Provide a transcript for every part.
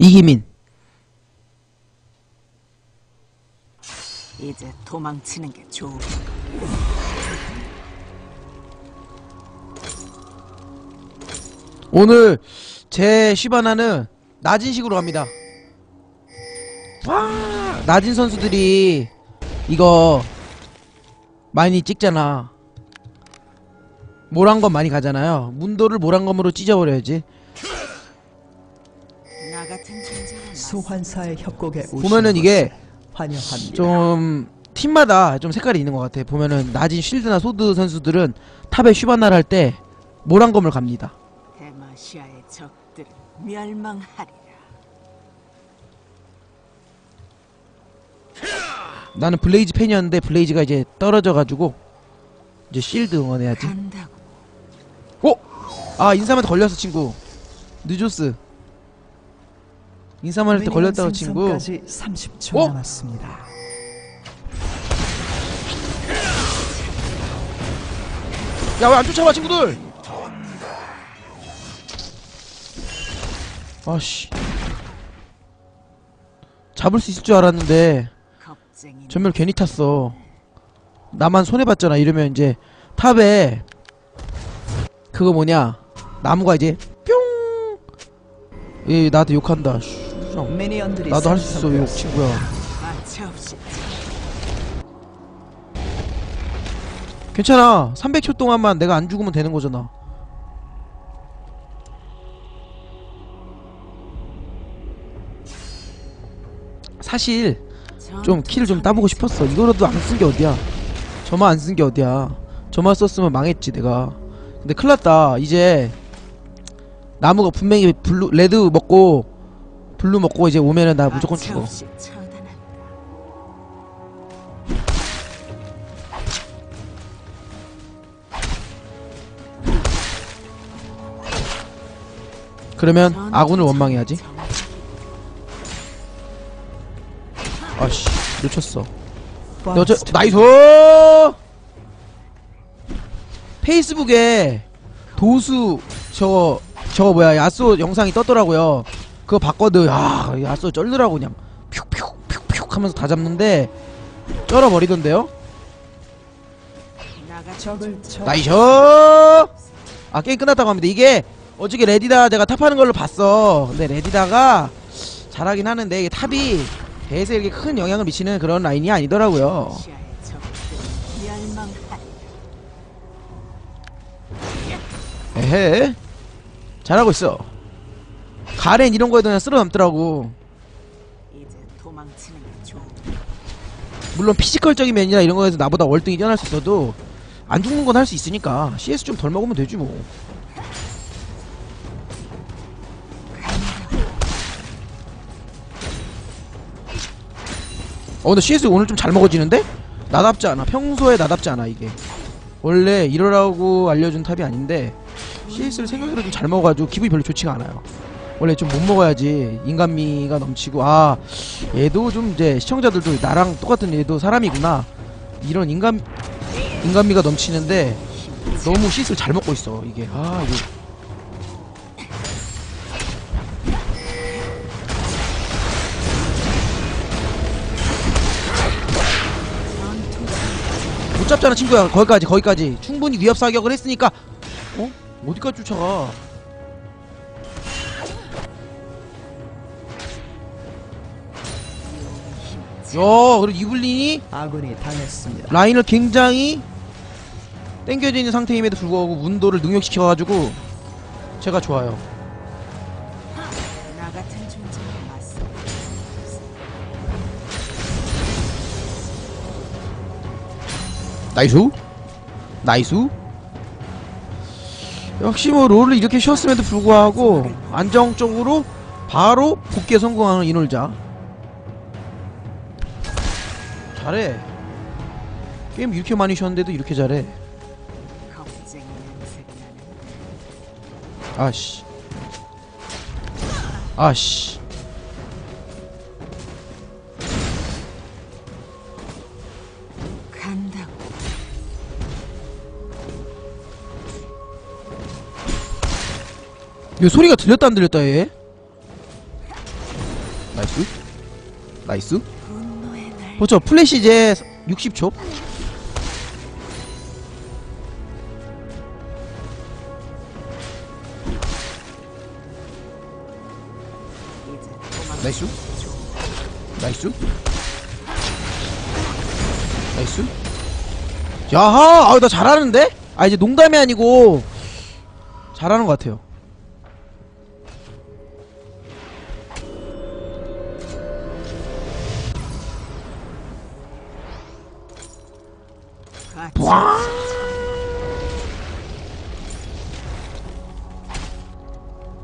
이기민 이제 도망치는 게 좋은 오늘 제 시바나는 낮은 식으로 갑니다. 와, 낮은 선수들이 이거 많이 찍잖아. 모란검 많이 가잖아요. 문도를 모란검으로 찢어버려야지. 소환사의 협곡에 오신 보면은 이게 환영합니다. 좀 팀마다 좀 색깔이 있는 것 같아. 보면은 낮은 쉴드나 소드 선수들은 탑에 슈바나를 할 때 모란검을 갑니다. 데마시아의 적들은 멸망하리라. 나는 블레이즈 팬이었는데 블레이즈가 이제 떨어져가지고 이제 실드 응원해야지. 간다고 어? 아 인사한테 걸렸어 친구 느조스 인사한테 걸렸다고 친구. 생성까지 30초 어? 남았습니다. 야 왜 안 쫓아와 친구들? 아씨. 잡을 수 있을 줄 알았는데 전멸 괜히 탔어. 나만 손해봤잖아. 이러면 이제 탑에 그거 뭐냐? 나무가 이제 뿅얘 나한테 욕한다 씨, 미니언들이 나도 할 수 있어 욕 생성되었습니다. 친구야. 괜찮아. 300초 동안만 내가 안 죽으면 되는 거잖아. 사실 좀 키를 좀 따보고 싶었어. 이거라도 안 쓴 게 어디야? 저만 안 쓴 게 어디야? 저만 썼으면 망했지 내가. 근데 큰일났다. 이제 나무가 분명히 블루 레드 먹고 블루 먹고 이제 오면은 나 무조건 죽어. 그러면 아군을 원망해야지 정- 아씨 놓쳤어 너 저, 스텝. 나이스! 페이스북에 도수 저거 저거 뭐야 야쏘 영상이 떴더라고요. 그거 봤거든. 아 야쏘 쩔더라고 그냥 퓨퓨 퓨퓨 하면서 다 잡는데 쩔어버리던데요. 나 같은 적을 존재- 쳐 나이스! 아 게임 끝났다고 합니다. 이게 어저께 레디다 내가 탑하는 걸로 봤어. 근데 레디다가 잘하긴 하는데 이게 탑이 대세에 이렇게 큰 영향을 미치는 그런 라인이 아니더라고요. 에헤 잘하고 있어 가렌 이런 거에도 그냥 쓸어 담더라고. 이제 도망치는 게 좋은 물론 피지컬적인 면이나 이런 거에서 나보다 월등히 뛰어날 수 있어도 안 죽는 건 할 수 있으니까 CS 좀 덜 먹으면 되지 뭐. 어 근데 CS 오늘 좀 잘 먹어지는데? 나답지 않아. 평소에 나답지 않아 이게. 원래 이러라고 알려준 탑이 아닌데 CS를 생각으로 좀 잘 먹어가지고 기분이 별로 좋지가 않아요 원래 좀 못 먹어야지. 인간미가 넘치고 아 얘도 좀 이제 시청자들도 나랑 똑같은 얘도 사람이구나. 이런 인간 인간미가 넘치는데 너무 CS를 잘 먹고 있어 이게. 아 이거. 못 잡잖아 친구야. 거기까지 거기까지. 충분히 위협 사격을 했으니까. 어? 어디까지 쫓아가 그리고 이블린이 아군이 당했습니다. 라인을 굉장히 땡겨져 있는 상태임에도 불구하고 문도를 능력시켜가지고 제가 좋아요. 나 같은 존재에 맞서 나이스 나이스 역시 뭐 롤을 이렇게 쉬었음에도 불구하고 안정적으로 바로 복귀에 성공하는 이놀자 잘해. 게임 이렇게 많이 쉬었는데도 이렇게 잘해. 아씨. 아씨. 이 소리가 들렸다 안 들렸다 얘? 나이스. 나이스 그렇죠. 플래시 이제 60초. 이제 도망치는 나이스. 나이스. 나이스. 야하! 아나 잘하는데? 아 이제 농담이 아니고 잘하는 것 같아요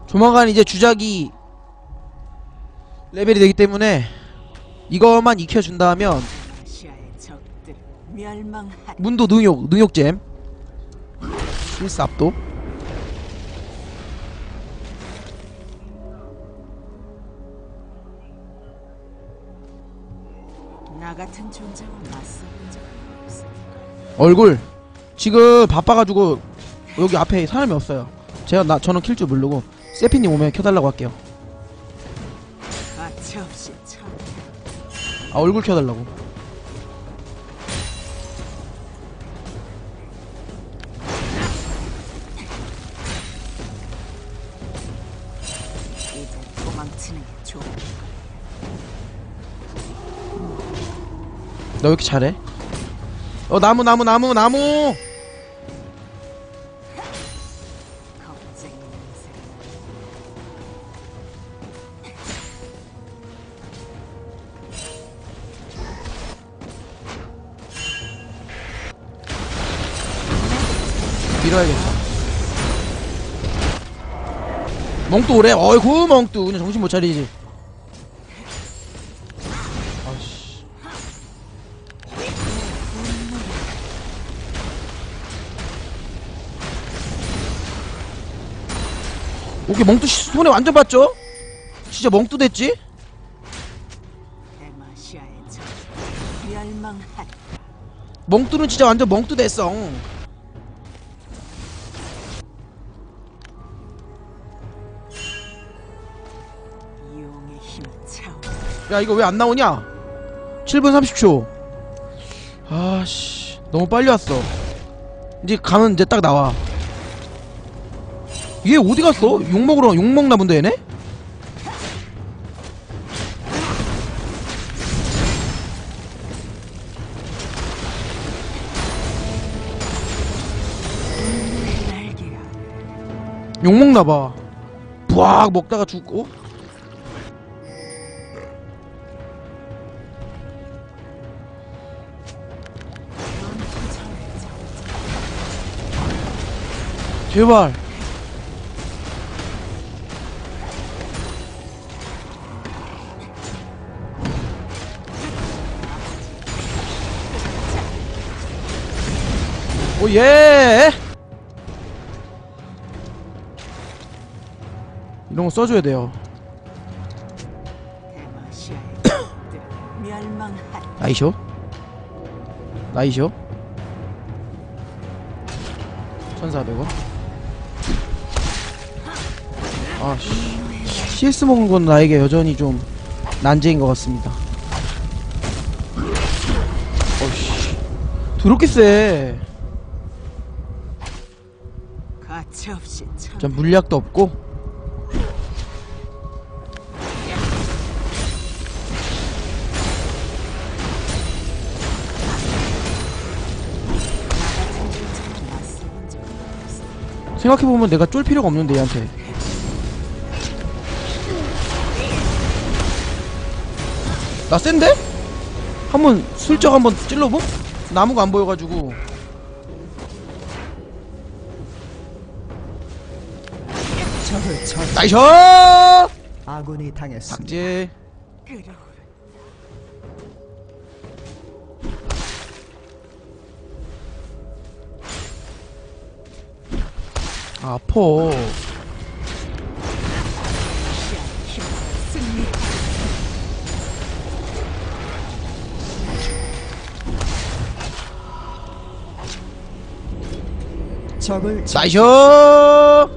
조만간 이제 주작이 레벨이 되기 때문에 이것만 익혀준다면 문도 능욕 능욕잼. 실스 압도. 나 같은 없어 얼굴 지금 바빠가지고 여기 앞에 사람이 없어요. 제가 나 저는 킬 줄 모르고 세피님 오면 켜달라고 할게요. 아 얼굴 켜달라고. 너 왜 이렇게 잘해? 어 나무 나무 나무 나무. 밀어야겠다. 멍뚜 오래? 어이구 멍뚜 그냥 정신 못 차리지 오케이 멍뚜 씨 손에 완전 봤죠? 진짜 멍뚜 됐지? 멍뚜는 진짜 완전 멍뚜 됐어 야 이거 왜 안 나오냐? 7분 30초 아씨 너무 빨리 왔어 이제 가면 이제 딱 나와 얘 어디 갔어? 욕먹으러 욕먹나 본데 얘네? 욕먹나봐 부악 먹다가 죽고 제발 오예. 이런 거 써줘야 돼요. 나이쇼 나이쇼 1400원? 아씨. CS 먹는 건 나에게 여전히 좀 난제인 것 같습니다. 어씨. 더럽게 세 전 물약도 없고 생각해보면 내가 쫄 필요가 없는데 얘한테 나 센데? 한번 슬쩍 한번 찔러보? 나무가 안 보여가지고 적을 처 나이셔! 아군이 당했습니다. 아퍼 적을 처 나이셔!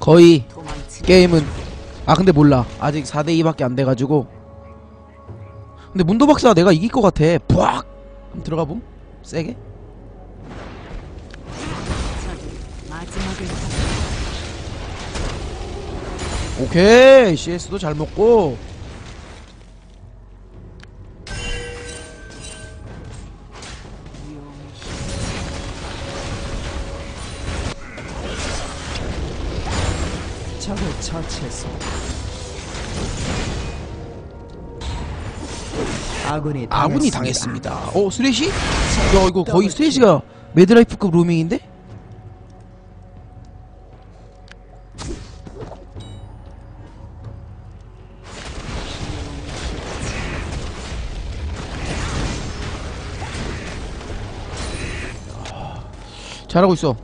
거의. 게임은 아 근데 몰라. 아직 4대2밖에 안 돼가지고. 근데 문도 박사 내가 이길 것 같아. 푸악 한번 들어가 봄? 세게? 오케이. CS도 잘 먹고 처치했습니다. 아군이 당했습니다. 아군이 당했습니다 어 스레시? 야 이거 거의 스레시가 매드라이프급 로밍인데? 잘하고 있어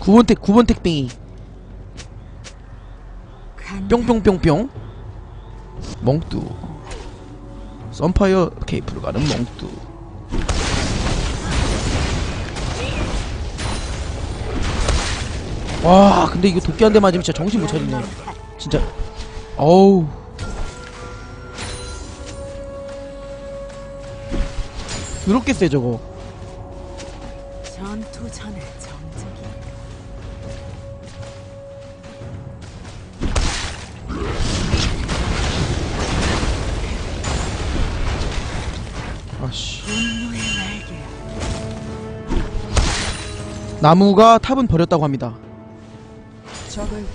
9번 택 9번 택뱅이. 뿅뿅뿅뿅. 멍뚜. 썬파이어 케이프를 가는 멍뚜. 와 근데 이거 도끼 한 대 맞으면 진짜 정신 못 차리네. 진짜. 어우. 더럽게 세 저거. 전투 전에 씨. 나무가 탑은 버렸다고 합니다.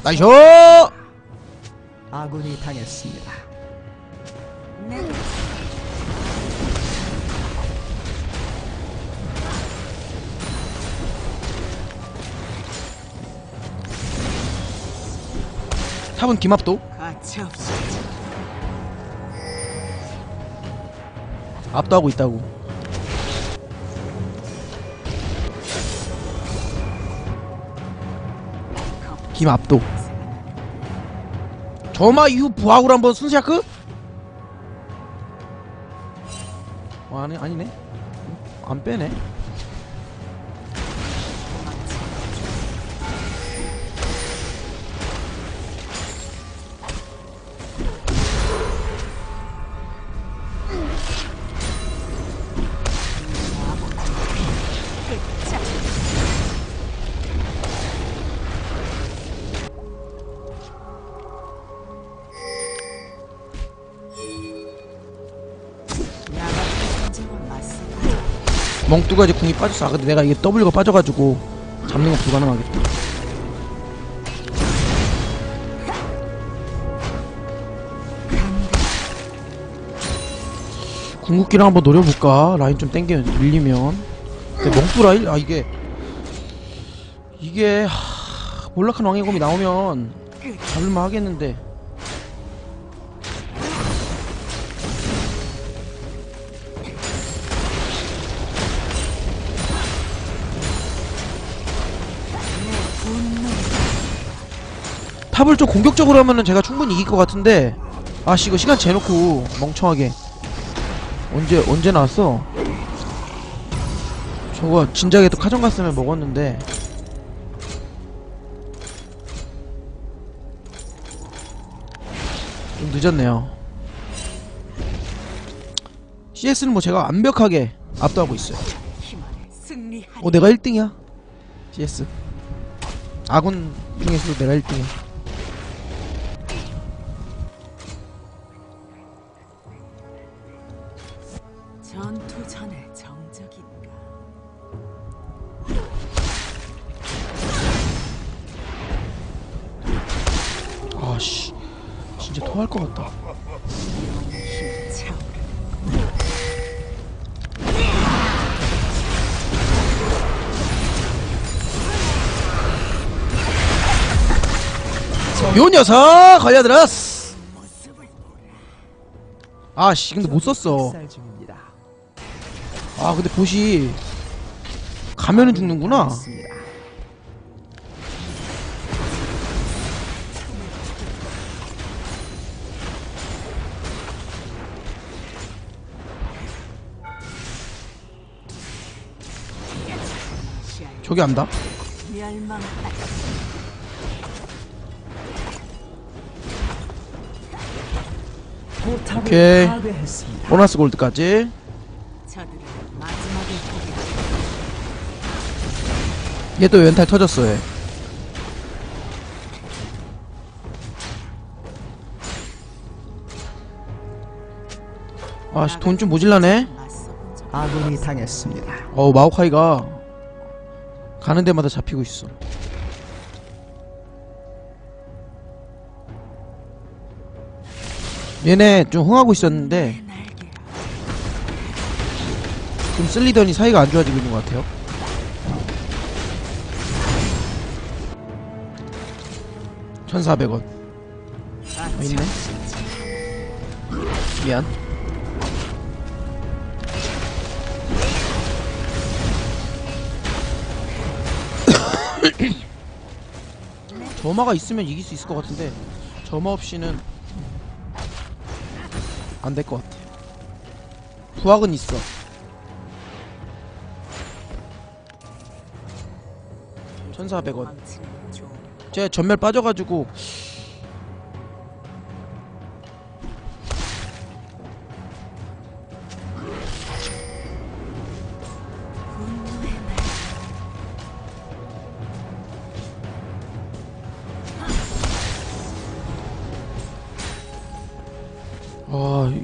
나이스 아군이 당했습니다. 내 탑은 김합도? 가차 없이 압도하고 있다고. 김 압도. 저마 이후 부하구로 한번 순시아크? 어, 아니, 아니네. 안 빼네 멍뚜가 이제 궁이 빠졌어 아 근데 내가 이게 W가 빠져가지고 잡는 건 불가능하겠다 궁극기를 한번 노려볼까? 라인 좀 땡겨 밀리면 근데 멍뚜 라인? 아 이게 이게 하... 몰락한 왕의 검이 나오면 잡을만 하겠는데 탑을 좀 공격적으로 하면은 제가 충분히 이길 것 같은데. 아씨 이거 시간 재놓고 멍청하게. 언제 언제 나왔어? 저거 진작에 또 카정 갔으면 먹었는데. 좀 늦었네요. CS는 뭐 제가 완벽하게 압도하고 있어요. 어 내가 1등이야? CS 아군 중에서도 내가 1등이야 요 녀석 걸려들었어 아씨 근데 못 썼어 살 중입니다. 아 근데 보시 가면은 죽는구나. 저기 안다 오케이. 보너스 골드까지 얘또 왼탈 터졌어 얘 아씨 돈 좀 모질라네 아군이 당했습니다. 어우 마오카이가 가는 데마다 잡히고 있어 얘네 좀 흥하고 있었는데. 좀 쓸리더니 사이가 안 좋아지고 있는 것 같아요 천사백 원 아, 있네. 참, 미안 점화가 있으면 이길 수 있을 것 같은데 점화 없이는 안 될 것 같아 부학은 있어. 천사백 원. 도망치는 좀제 전멸 빠져가지고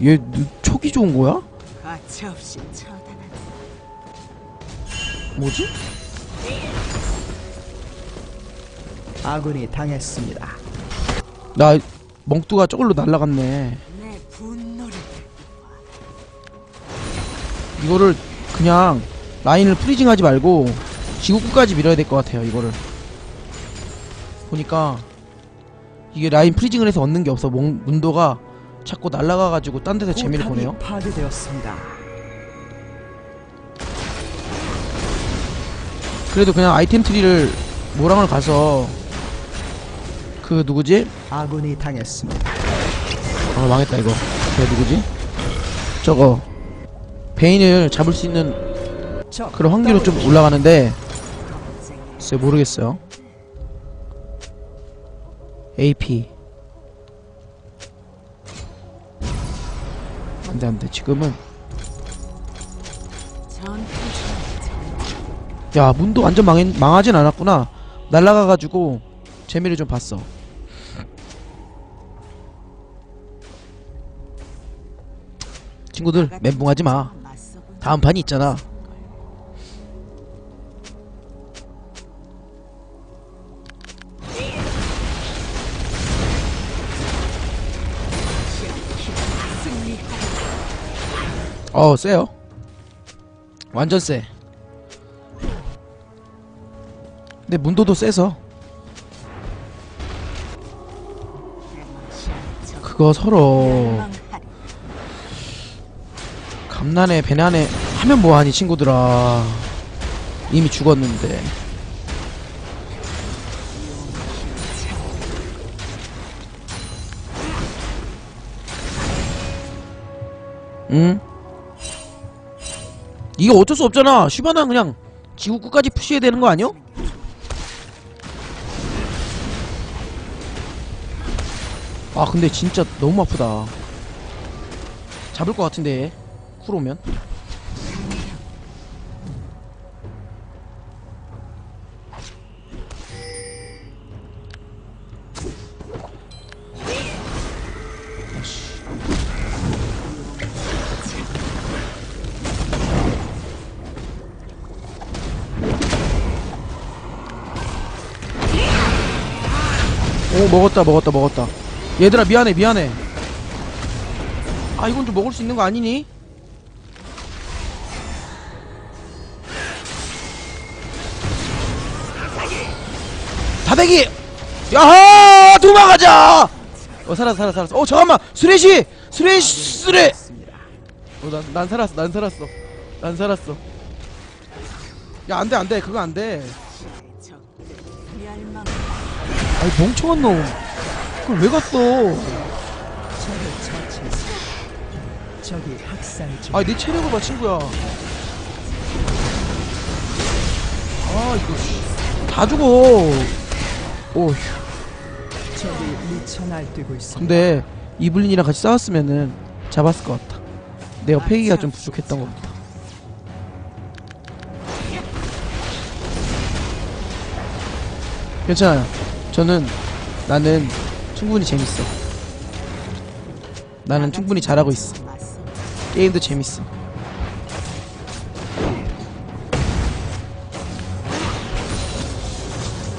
얘 촉이 좋은 거야? 가차없이 처단한다. 뭐지? 아군이 당했습니다. 나 멍뚜가 저걸로 날라갔네 내 분노를 이거를 그냥 라인을 프리징하지 말고 지구 끝까지 밀어야 될 것 같아요 이거를 보니까 이게 라인 프리징을 해서 얻는 게 없어 몽, 문도가 자꾸 날아가가지고 딴 데서 재미를 보네요 파괴되었습니다. 그래도 그냥 아이템 트리를 모랑을 가서 그 누구지? 아군이 당했습니다. 아 망했다 이거 그 누구지? 저거 베인을 잡을 수 있는 적 그런 확률은 좀 올라가는데. 글쎄 모르겠어요 AP 안돼 안돼 지금은. 야 문도 완전 망해, 망하진 않았구나. 날라가가지고 재미를 좀 봤어. 친구들 멘붕하지 마. 맞서본 다음 판이 있잖아 어 세요 완전 세 근데 문도도 세서 적 그거 서로. 감난에 배난에 하면 뭐하니 친구들아 이미 죽었는데 응? 이거 어쩔 수 없잖아. 슈바나 그냥 지구 끝까지 푸시해야 되는 거 아니야? 아 근데 진짜 너무 아프다. 잡을 것 같은데 쿨 오면 먹었다 먹었다 먹었다. 얘들아 미안해 미안해. 아 이건 좀 먹을 수 있는 거 아니니? 다대기! 야하! 도망가자! 어 살았어 살았어 살았어. 어 잠깐만! 수레시! 수레시 수레! 어난 난 살았어 난 살았어. 난 살았어. 야 안돼 안돼. 그거 안돼 아이 멍청한 놈 그걸 왜 갔어 적을 처치했습니다. 적이 학살 중. 아니 내 체력을 봐 친구야 아 이거 씨. 다 죽어 오휴 적이 미쳐 날뛰고 있습니다. 근데 이블린이랑 같이 싸웠으면은 잡았을 것 같아 내가 패기가 좀 부족했던 것 같다 괜찮아요 저는 나는 충분히 재밌어. 나는 충분히 잘하고 있어. 게임도 재밌어.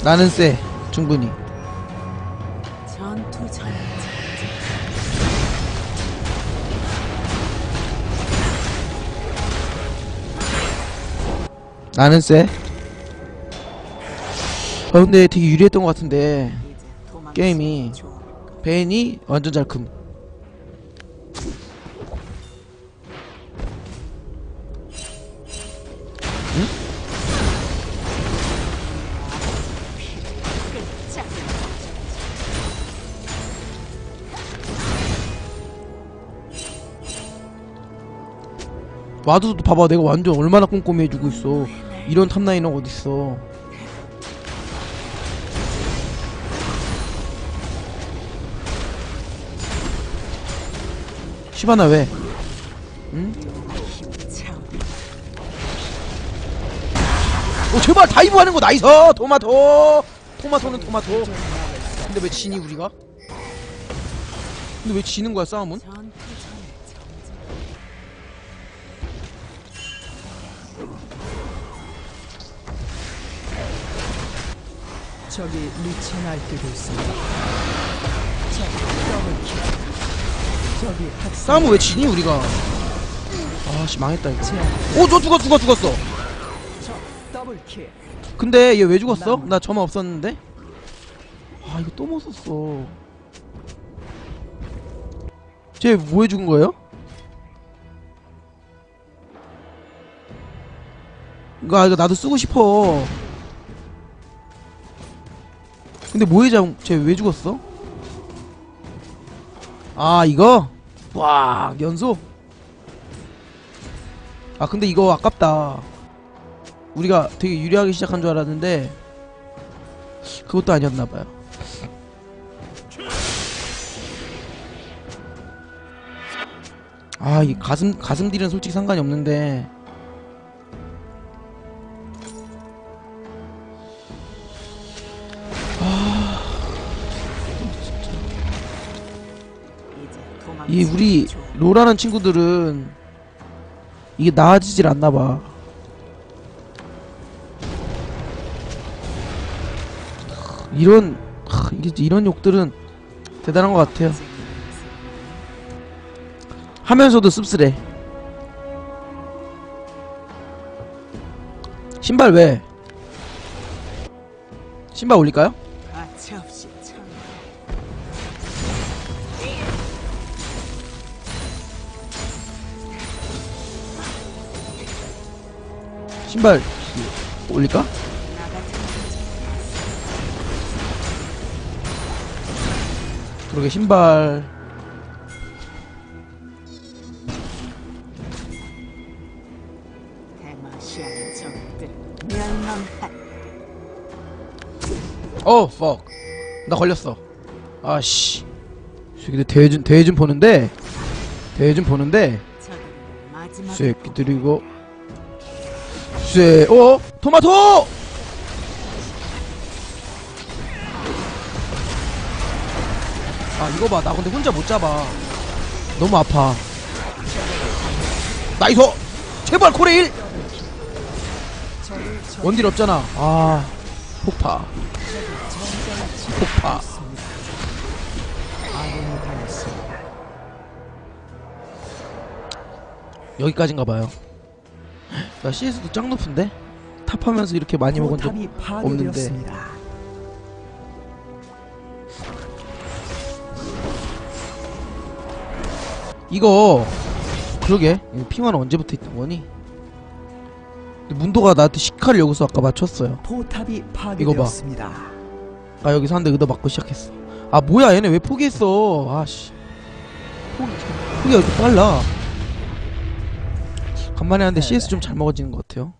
나는 쎄 충분히. 나는 쎄 어, 근데 되게 유리했던 것 같은데. 게임이? 벤이 완전 잘큼. 와도 봐봐. 내가 완전 얼마나 꼼꼼히 해주고 있어. 이런 탑라인은 어딨어 시바나 왜? 응? 참어 제발 다이브 하는 거 나이스 토마토 토마토는 토마토 근데 왜 지니 우리가? 근데 왜 지는 거야 싸움은? 적이 미쳐 날뛰고 있습니다. 싸움은 왜 지니 우리가? 아씨 망했다 이거. 오저 죽었 죽었 죽었어 적 더블킬. 근데 얘 왜 죽었어? 나 점화 없었는데? 아 이거 또 못 썼어 쟤 뭐해 죽은 거예요? 이거 아 이거 나도 쓰고 싶어 근데 뭐해 쟤왜 죽었어? 아 이거? 와 연소? 아 근데 이거 아깝다 우리가 되게 유리하게 시작한 줄 알았는데 그것도 아니었나봐요 아 이 가슴 가슴 딜은 솔직히 상관이 없는데 이 우리? 로라는 친구들은 이게 나아지질 않나봐 이런 이런 욕들은 대단한 것 같아요 하면서도 씁쓸해 신발 왜 신발 올릴까요? 신발 올릴까? 그러게 신발 어, fuck. 나 걸렸어. 아씨. 대회준 대회준 보는데 대회준 보는데 적을 마지막 새끼들 이거 쇠 어? 토마토! 아 이거 봐. 나 근데 혼자 못 잡아. 너무 아파. 나이스! 제발 코레일! 원딜 없잖아. 아 폭파. 폭파. 아군이 당했습니다. 여기까지인가 봐요. 나 CS도 짱 높은데? 탑하면서 이렇게 많이 먹은 적 없는데. 이거 그러게 핑화는 언제부터 있던 거니? 문도가 나한테 시카를 여기서 아까 맞췄어요. 포탑이 이거 봐. 파괴되었습니다. 나 여기서 한 대 의도 맞고 시작했어. 아 뭐야 얘네 왜 포기했어? 아씨 포기 포기가 이렇게 빨라. 간만에 하는데 CS 좀 잘 먹어지는 것 같아요.